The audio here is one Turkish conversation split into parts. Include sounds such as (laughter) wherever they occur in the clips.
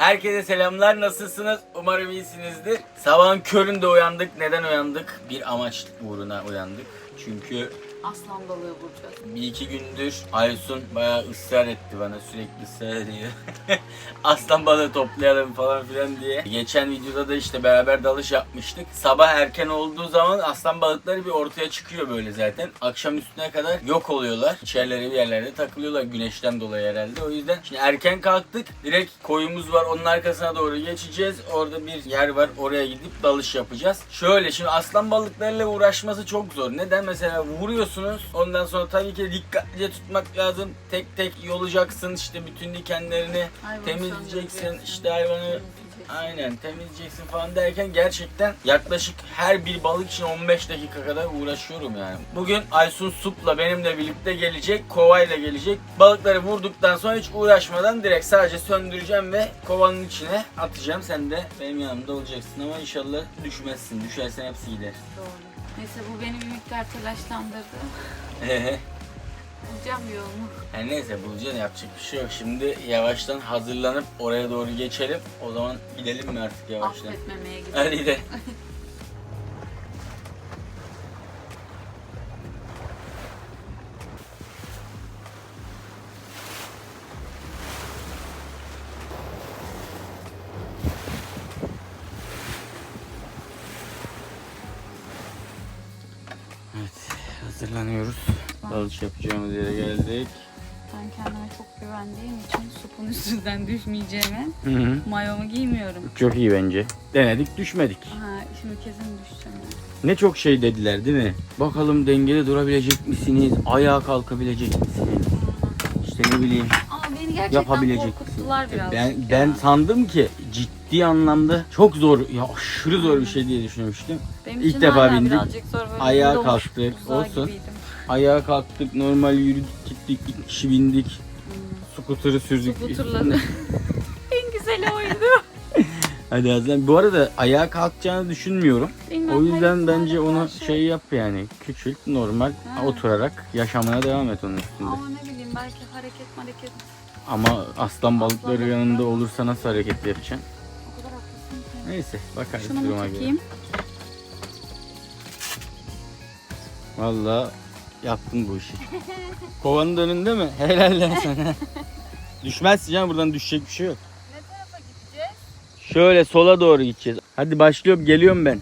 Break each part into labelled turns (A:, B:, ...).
A: Herkese selamlar. Nasılsınız? Umarım iyisinizdir. Sabahın köründe uyandık. Neden uyandık? Bir amaç uğruna uyandık. Çünkü
B: Aslan balığı vuracağız.
A: bir iki gündür Aysun bayağı ısrar etti bana sürekli ısrar. (laughs) Aslan balığı toplayalım falan filan diye. Geçen videoda da işte beraber dalış yapmıştık. Sabah erken olduğu zaman aslan balıkları bir ortaya çıkıyor böyle zaten. Akşam üstüne kadar yok oluyorlar. İçerileri bir yerlerde takılıyorlar güneşten dolayı herhalde. O yüzden şimdi erken kalktık. Direkt koyumuz var onun arkasına doğru geçeceğiz. Orada bir yer var oraya gidip dalış yapacağız. Şöyle şimdi aslan balıklarıyla uğraşması çok zor. Neden? Mesela vuruyorsunuz. Ondan sonra tabii ki dikkatlice tutmak lazım. Tek tek yolacaksın işte bütün dikenlerini
B: Hayvanı
A: temizleyeceksin. işte hayvanı aynen temizleyeceksin falan derken gerçekten yaklaşık her bir balık için 15 dakika kadar uğraşıyorum yani. Bugün Aysun Sup'la benimle birlikte gelecek, kovayla gelecek. Balıkları vurduktan sonra hiç uğraşmadan direkt sadece söndüreceğim ve kovanın içine atacağım. Sen de benim yanımda olacaksın ama inşallah düşmezsin. Düşersen hepsi gider.
B: Doğru. Neyse bu beni bir miktar telaşlandırdı.
A: Hehe.
B: Bulacağım yolunu.
A: Yani neyse bulacağız yapacak bir şey yok. Şimdi yavaştan hazırlanıp oraya doğru geçelim. O zaman gidelim mi artık yavaştan?
B: Affetmemeye (laughs) gidiyorum.
A: Hadi de. (laughs) hazırlanıyoruz. Dalış yapacağımız yere geldik.
B: Ben kendime çok güvendiğim için supun üstünden (laughs) düşmeyeceğime
A: Hı hı.
B: mayomu giymiyorum.
A: Çok iyi bence. Denedik, düşmedik.
B: Ha, şimdi kesin düşeceğim.
A: Ne çok şey dediler değil mi? Bakalım dengede durabilecek misiniz? Ayağa kalkabilecek misiniz? İşte ne bileyim.
B: Beni gerçekten
A: Yapabilecek
B: korkuttular biraz.
A: Ben ben sandım ki ciddi anlamda çok zor ya aşırı zor bir şey diye düşünmüştüm.
B: Benim
A: ilk
B: için
A: defa
B: hala
A: bindik.
B: birazcık zor böyle
A: Ayağa kalktık, olsun.
B: gibiydim.
A: Ayağa kalktık, normal yürüdük, gittik, iki kişi bindik.
B: Hmm.
A: Skuter'ı sürdük.
B: Skuterladı. (laughs) en güzeli oydu. (laughs)
A: Hadi Hazlan. Bu arada ayağa kalkacağını düşünmüyorum.
B: Bilmem,
A: O yüzden
B: hayır,
A: bence onu
B: karşı.
A: şey yap yani. Küçült, normal
B: Ha.
A: oturarak yaşamına devam et onun üstünde.
B: Ama ne bileyim belki hareket hareket.
A: Ama aslan balıkları
B: Aslan
A: yanında
B: balıkları.
A: olursa nasıl hareket yapacaksın?
B: O kadar haklısın ki.
A: Neyse bakarız
B: Şunu mu
A: duruma göre.
B: takayım?
A: Valla yaptın bu işi. Kovanın önünde mi? Helal lan sana. Düşmezsin canım buradan düşecek bir şey yok.
B: Ne tarafa gideceğiz?
A: Şöyle sola doğru gideceğiz. Hadi başlıyorum geliyorum ben.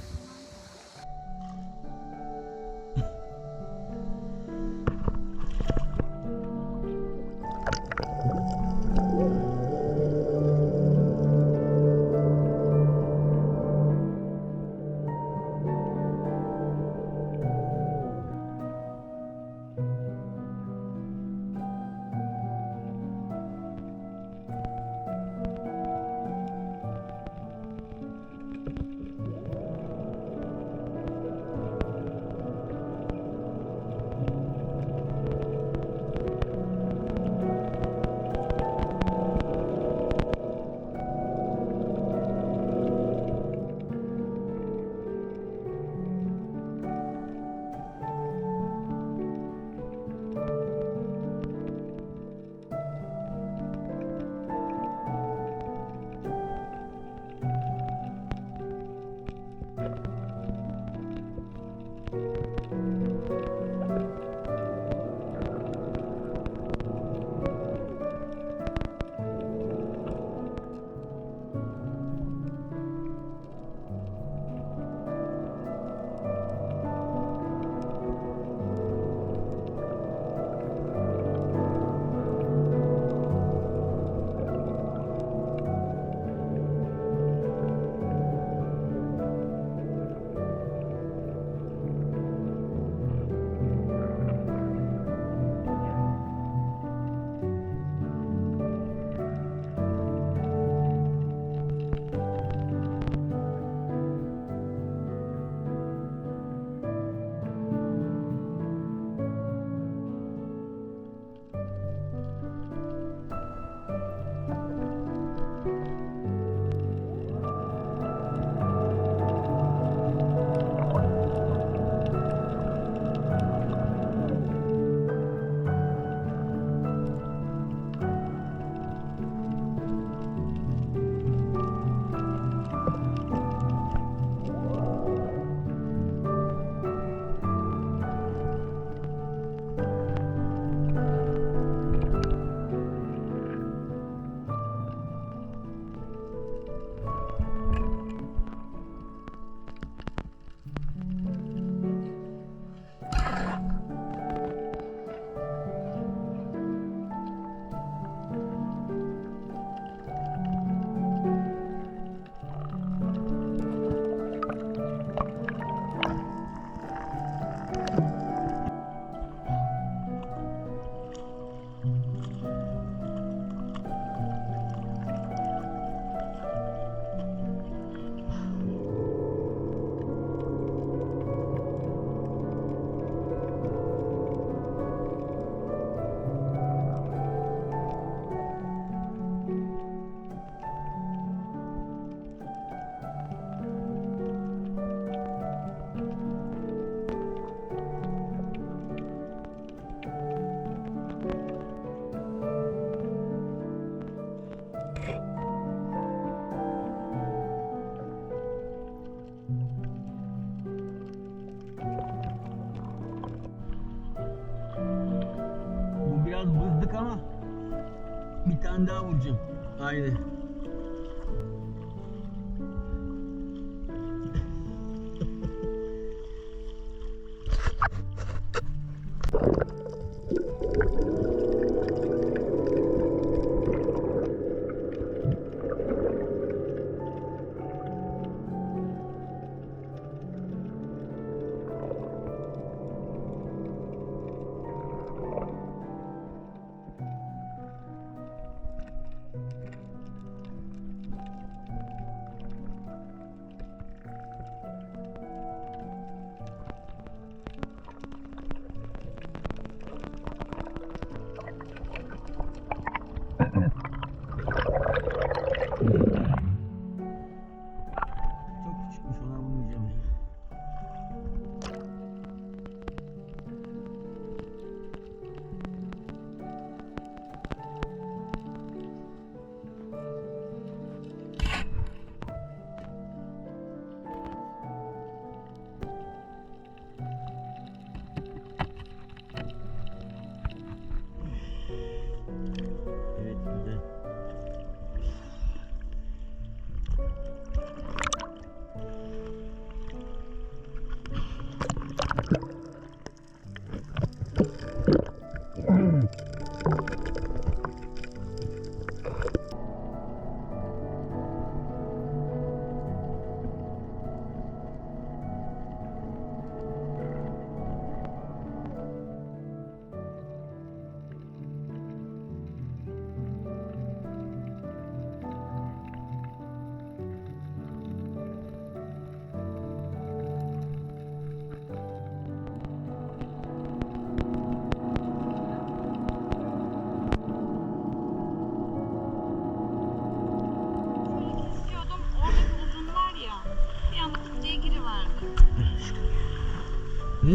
A: Haydi.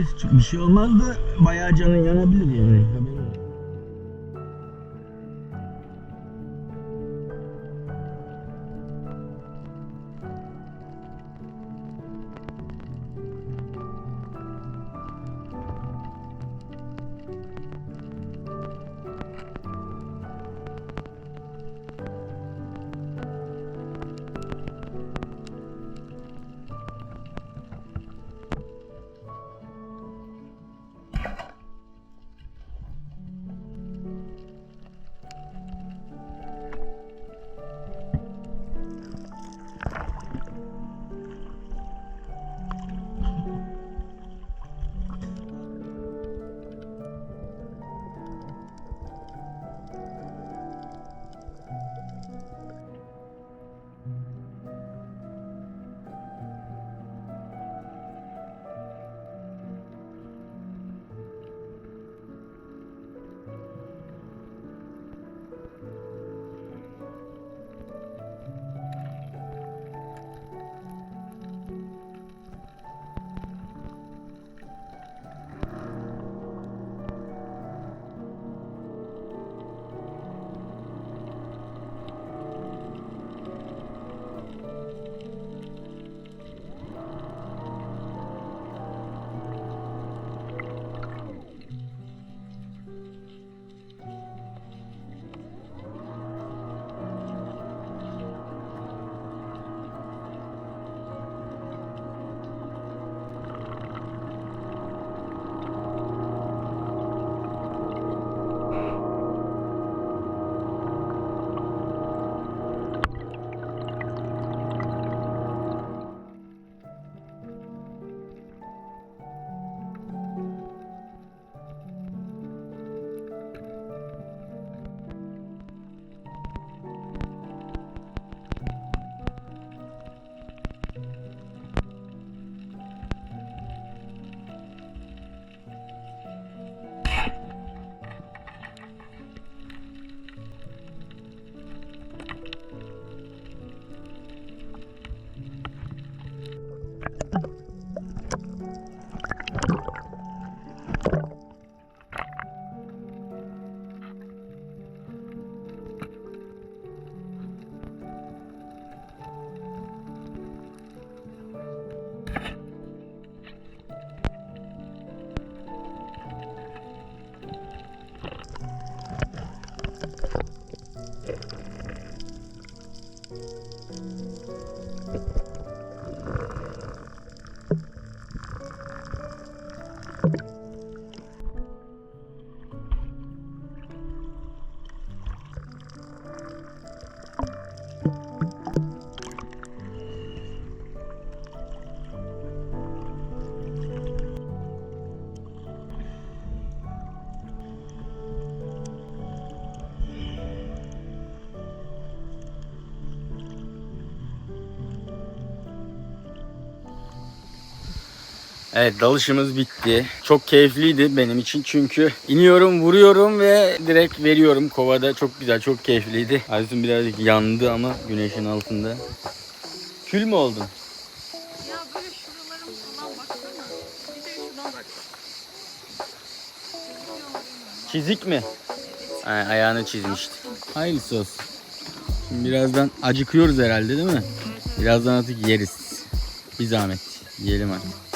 A: Neyse bir şey olmaz da bayağı canın yanabilir yani. Evet dalışımız bitti. Çok keyifliydi benim için çünkü iniyorum vuruyorum ve direkt veriyorum kovada. Çok güzel çok keyifliydi. Aysun birazcık yandı ama güneşin altında. Kül mü oldun?
B: Ya böyle şuralarım falan baksana. Bir de şuradan bak.
A: Çizik mi? Ha, ayağını çizmişti. Hayırlısı olsun. Şimdi birazdan acıkıyoruz herhalde değil mi? Birazdan artık yeriz. Bir zahmet. Yiyelim artık.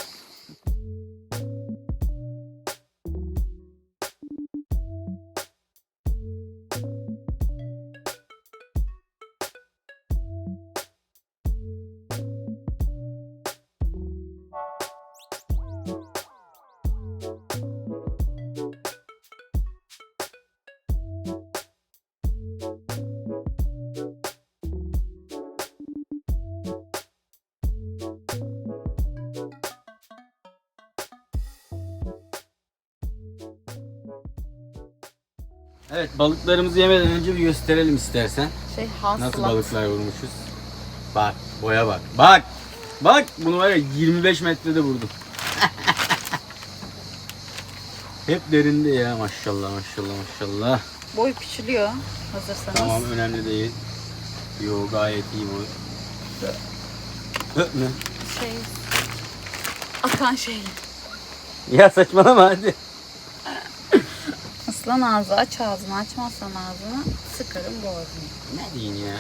A: Evet balıklarımızı yemeden önce bir gösterelim istersen.
B: Şey haslat.
A: Nasıl balıklar vurmuşuz. Bak boya bak. Bak. Bak bunu var ya 25 metrede vurdum. (laughs) Hep derinde ya maşallah maşallah maşallah.
B: Boy küçülüyor hazırsanız.
A: Tamam önemli değil. Yo gayet iyi boy. Hı, ne?
B: Şey akan şey.
A: Ya saçmalama hadi.
B: Aslan ağzı aç ağzını açmazsan ağzını sıkarım boğazını.
A: Ne diyeyim ya?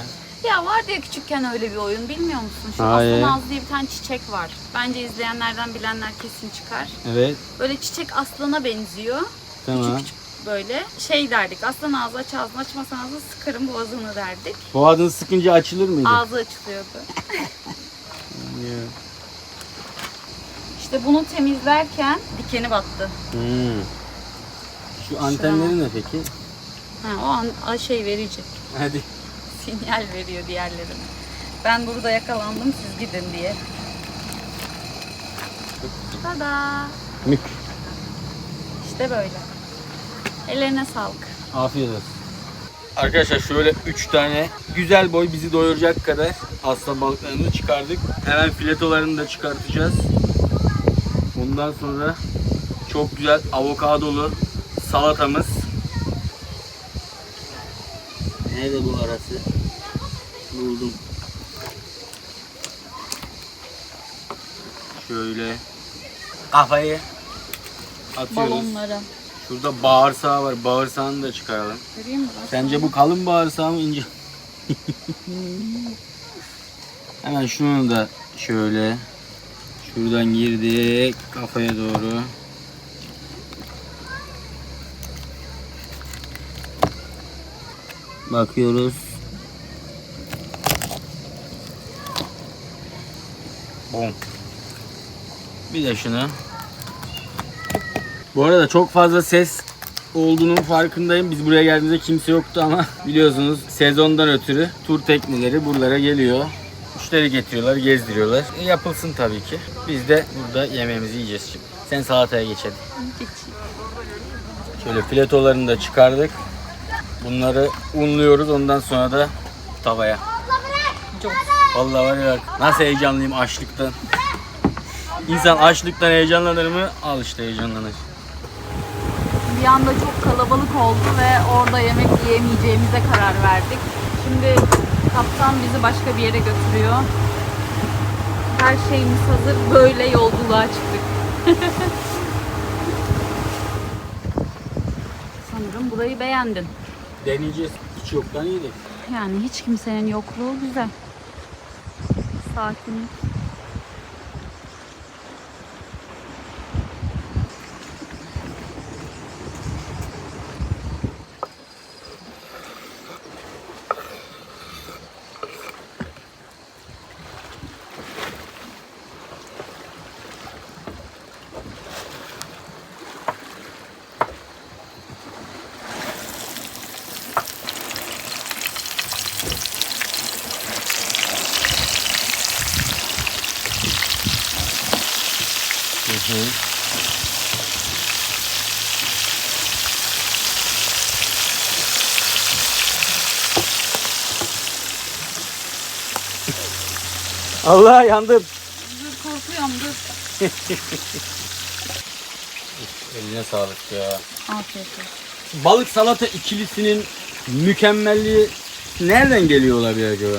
B: Ya vardı ya küçükken öyle bir oyun bilmiyor musun? Şu
A: Hayır.
B: aslan ağzı diye bir tane çiçek var. Bence izleyenlerden bilenler kesin çıkar.
A: Evet
B: Böyle çiçek aslana benziyor.
A: tamam.
B: Küçük küçük böyle şey derdik. Aslan ağzı aç ağzını açmazsan ağzını sıkarım boğazını derdik.
A: Boğazını sıkınca açılır mıydı?
B: Ağzı açılıyordu. (laughs)
A: Ya.
B: İşte bunu temizlerken dikeni battı.
A: Hmm. Şu antenleri ne peki?
B: Ha, o an a- şey verecek.
A: Hadi.
B: Sinyal veriyor diğerlerine. Ben burada yakalandım siz gidin diye. Tada!
A: Mük.
B: İşte böyle. Ellerine sağlık.
A: Afiyet olsun. Arkadaşlar şöyle 3 tane güzel boy bizi doyuracak kadar aslan balıklarını çıkardık. Hemen filetolarını da çıkartacağız. Bundan sonra çok güzel avokadolu salatamız. Nerede bu arası? Buldum. Şöyle kafayı atıyoruz.
B: Balonları.
A: Şurada bağırsağı var. Bağırsağını da çıkaralım.
B: Göreyim mi?
A: Sence bu kalın bağırsağı mı ince? Hemen şunu da şöyle şuradan girdik kafaya doğru. Bakıyoruz. Bom. Bir de şunu. Bu arada çok fazla ses olduğunun farkındayım. Biz buraya geldiğimizde kimse yoktu ama (laughs) biliyorsunuz sezondan ötürü tur tekneleri buralara geliyor. Müşteri getiriyorlar, gezdiriyorlar. E, yapılsın tabii ki. Biz de burada yemeğimizi yiyeceğiz şimdi. Sen salataya geç hadi.
B: Geçeyim.
A: Şöyle filetolarını da çıkardık. Bunları unluyoruz. Ondan sonra da tavaya.
B: Çok.
A: Vallahi var ya nasıl heyecanlıyım açlıktan. İnsan açlıktan heyecanlanır mı? Al işte heyecanlanır.
B: Bir anda çok kalabalık oldu ve orada yemek yiyemeyeceğimize karar verdik. Şimdi kaptan bizi başka bir yere götürüyor. Her şeyimiz hazır. Böyle yolculuğa çıktık. (laughs) Sanırım burayı beğendin.
A: Deneyeceğiz. Hiç yoktan yedik.
B: Yani hiç kimsenin yokluğu güzel. Sakinlik.
A: Allah yandım.
B: Dur korkuyorum dur.
A: Eline sağlık ya.
B: Afiyet olsun.
A: Balık salata ikilisinin mükemmelliği nereden geliyor olabilir acaba?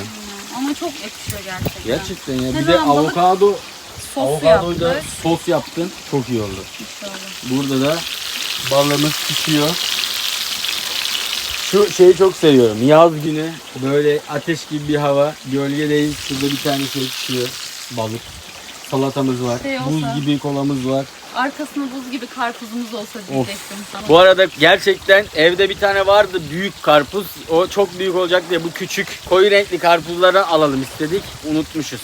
B: Ama çok yakışıyor gerçekten.
A: Gerçekten ya. Bir
B: Sen
A: de
B: hemen balık
A: avokado
B: Sos yaptık.
A: sos yaptın. Çok iyi oldu. Burada da balığımız pişiyor. Şu şeyi çok seviyorum. Yaz günü böyle ateş gibi bir hava. Gölge değil. Şurada bir tane şey pişiyor. Balık. Salatamız var.
B: Şey olsa-
A: Buz gibi kolamız var.
B: Arkasında buz gibi karpuzumuz olsa diyecektim sana.
A: Bu arada gerçekten evde bir tane vardı büyük karpuz. O çok büyük olacak diye bu küçük koyu renkli karpuzlardan alalım istedik. Unutmuşuz.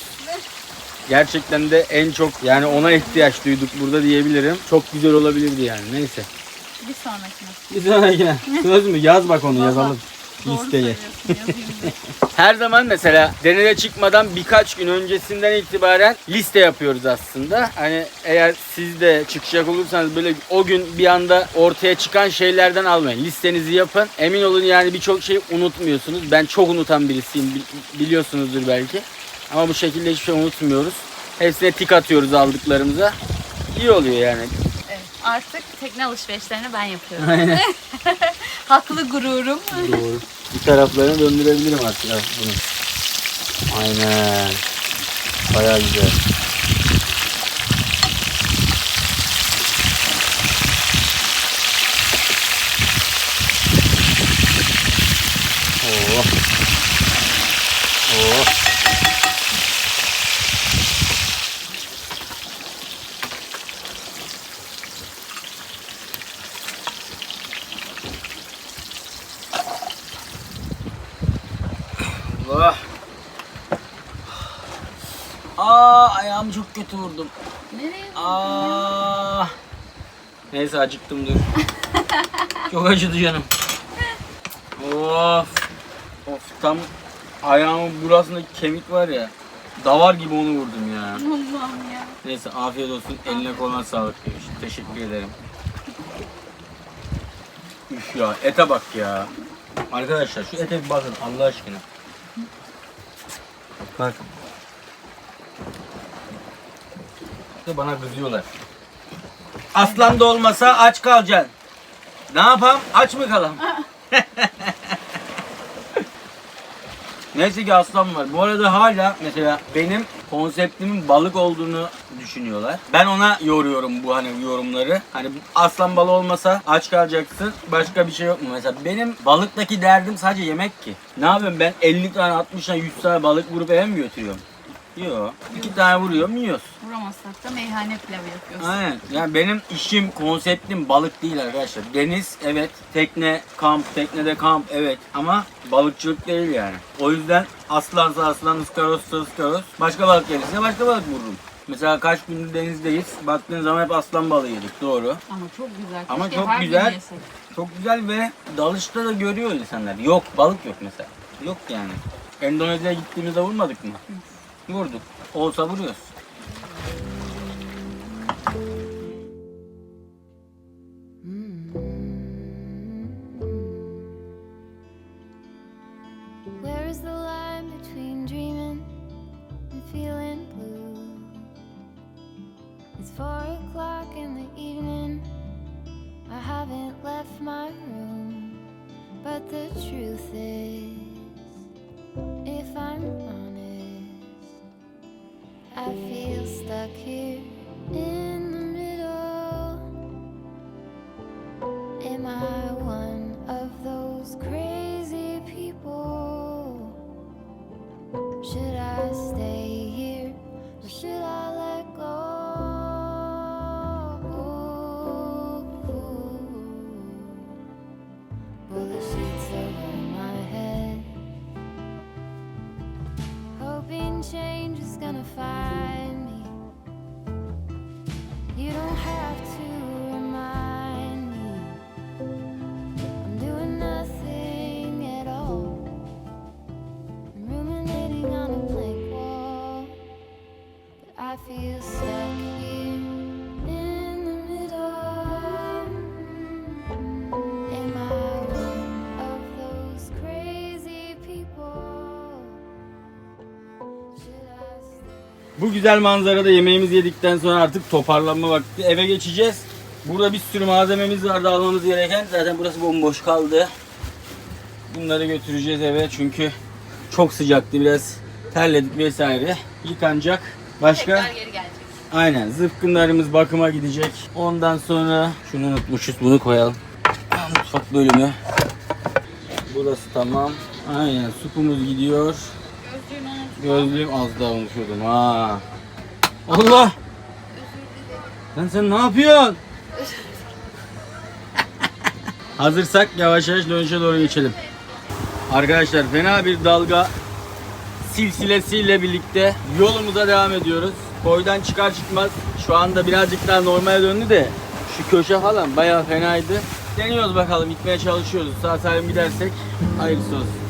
A: Gerçekten de en çok yani ona ihtiyaç duyduk burada diyebilirim. Çok güzel olabilirdi yani neyse.
B: Bir sonrakine.
A: Bir sonrakine. Söz mü? Yaz bak onu
B: Vallahi
A: yazalım. Listeye. (laughs) Her zaman mesela denere çıkmadan birkaç gün öncesinden itibaren liste yapıyoruz aslında. Hani eğer siz de çıkacak olursanız böyle o gün bir anda ortaya çıkan şeylerden almayın. Listenizi yapın. Emin olun yani birçok şeyi unutmuyorsunuz. Ben çok unutan birisiyim bil- biliyorsunuzdur belki. Ama bu şekilde hiçbir şey unutmuyoruz. Hepsine tik atıyoruz aldıklarımıza. İyi oluyor yani.
B: Evet, artık tekne alışverişlerini ben yapıyorum.
A: Aynen. (laughs)
B: Haklı gururum.
A: Doğru. Bir taraflarını döndürebilirim artık bunu. Aynen. Bayağı güzel. Oo. Oo. Allah. Ayağımı çok kötü vurdum.
B: Nereye?
A: Aa. Neyse acıktım dur. (laughs) çok acıdı canım. Of. Of tam ayağımın burasındaki kemik var ya. Davar gibi onu vurdum ya.
B: Allah'ım ya.
A: Neyse afiyet olsun. Eline koluna sağlık demiş. Teşekkür ederim. Üf ya ete bak ya. Arkadaşlar şu ete bir bakın Allah aşkına. Bak. İşte bana kızıyorlar. Aslan da olmasa aç kalacaksın. Ne yapalım? Aç mı kalalım? (laughs) Neyse ki aslan var. Bu arada hala mesela benim konseptimin balık olduğunu düşünüyorlar. Ben ona yoruyorum bu hani yorumları. Hani aslan balığı olmasa aç kalacaksın. Başka bir şey yok mu? Mesela benim balıktaki derdim sadece yemek ki. Ne yapıyorum ben 50 tane 60 tane 100 tane balık vurup eve mi götürüyorum? Yok. İki tane vuruyorum yiyoruz.
B: Vuramazsak da meyhane pilavı yapıyoruz.
A: Aynen. Yani benim işim, konseptim balık değil arkadaşlar. Deniz evet, tekne, kamp, teknede kamp evet ama balıkçılık değil yani. O yüzden aslansa aslan, ıskarossa ıskaros. Başka balık gelirse başka balık vururum. Mesela kaç gündür denizdeyiz. Baktığın zaman hep aslan balığı yedik doğru.
B: Ama çok güzel.
A: Ama
B: Keşke
A: çok
B: her gün
A: güzel.
B: yesek.
A: Çok güzel ve dalışta da görüyor insanlar. Yok balık yok mesela. Yok yani. Endonezya'ya gittiğimizde vurmadık mı? Vurduk. Olsa vuruyoruz.
C: Where is the line between dreaming and feeling blue? It's four o'clock in the evening. I haven't left my room. But the truth is, if I'm honest, I feel stuck here in
A: Bu güzel manzarada yemeğimizi yedikten sonra artık toparlanma vakti. Eve geçeceğiz. Burada bir sürü malzememiz vardı almamız gereken. Zaten burası bomboş kaldı. Bunları götüreceğiz eve çünkü çok sıcaktı biraz terledik vesaire. Yıkanacak. Başka?
B: Tekrar geri gelecek.
A: Aynen zıpkınlarımız bakıma gidecek. Ondan sonra şunu unutmuşuz bunu koyalım. Mutfak bölümü. Burası tamam. Aynen supumuz gidiyor. Gözlüğüm az daha unutuyordum ha. Allah! Lan sen ne yapıyorsun? (laughs) Hazırsak yavaş yavaş dönüşe doğru geçelim. Arkadaşlar fena bir dalga silsilesiyle birlikte yolumuza devam ediyoruz. Koydan çıkar çıkmaz şu anda birazcık daha normale döndü de şu köşe falan bayağı fenaydı. Deniyoruz bakalım gitmeye çalışıyoruz. Sağ salim gidersek hayırlısı olsun.